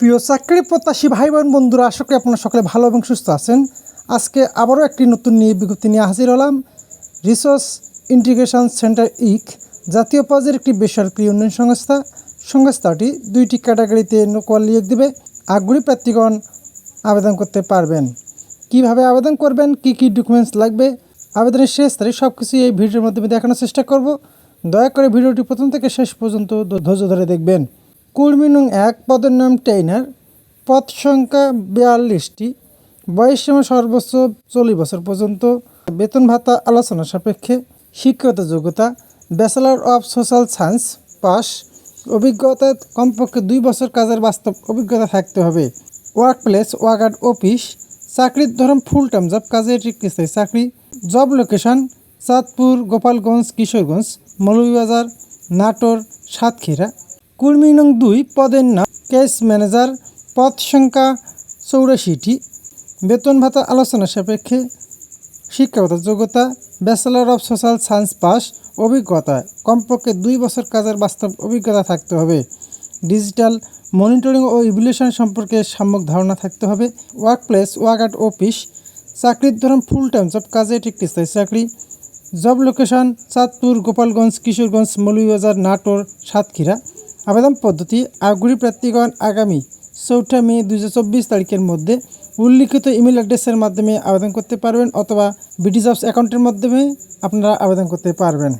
প্রিয় চাকরি প্রত্যাশী ভাই বোন বন্ধুরা, আশা করি আপনারা সকলে ভালো এবং সুস্থ আছেন। আজকে আবারও একটি নতুন নিয়ে বিজ্ঞপ্তি নিয়ে হাজির হলাম। রিসোর্স ইন্টিগ্রেশন সেন্টার ইক জাতীয় পর্যায়ের একটি বেসরকারি উন্নয়ন সংস্থা। সংস্থাটি দুইটি ক্যাটাগরিতে নোকোয়াল নিয়োগ দেবে। আগ্রহী প্রার্থীগণ আবেদন করতে পারবেন। কীভাবে আবেদন করবেন? কি কি ডকুমেন্টস লাগবে? আবেদনের শেষ তারিখ সব কিছু এই ভিডিওর মাধ্যমে দেখানোর চেষ্টা করব। দয়া করে ভিডিওটি প্রথম থেকে শেষ পর্যন্ত ধৈর্য ধরে দেখবেন। কুর্মী নং এক পদের নাম ট্রেইনার। পদ সংখ্যা বিয়াল্লিশটি। বয়স সীমা সর্বোচ্চ চল্লিশ বছর পর্যন্ত। বেতন ভাতা আলোচনা সাপেক্ষে। শিক্ষাগত যোগ্যতা। Bachelor of social science pass. অভিজ্ঞতা কমপক্ষে দুই বছর কাজের বাস্তব অভিজ্ঞতা থাকতে হবে। Work place work at office চাকরির ধরন ফুল টাইম জব কাজে স্থায়ী চাকরি। Job location Chandpur, Gopalganj, Kishoreganj, Moulvibazar, Natore, Satkhira. Kurmi নং দুই পদের নাম কেস ম্যানেজার পদ সংখ্যা চৌরাশিটি। বেতন ভাতা আলোচনা সাপেক্ষে শিক্ষাগত যোগ্যতা, bachelor of social science pass, অভিজ্ঞতা। কমপক্ষে দুই বছর কাজের বাস্তব অভিজ্ঞতা থাকতে হবে। ডিজিটাল মনিটরিং ও ইভলিউশন সম্পর্কে সাম্যক ধারণা থাকতে হবে। Work place work at office, চাকরির ধরন ফুল টাইম জব কাজে একটি স্থায়ী চাকরি। Job location Chandpur, Gopalganj, Kishoreganj, Moulvibazar, Natore, Satkhira. আবেদন পদ্ধতি আগ্রহী প্রার্থীগণ আগামী চৌঠা মে দু হাজার চব্বিশ তারিখের মধ্যে উল্লিখিত ইমেল অ্যাড্রেসের মাধ্যমে আবেদন করতে পারবেন অথবা বিডি জবস অ্যাকাউন্টের মাধ্যমে আপনারা আবেদন করতে পারবেন।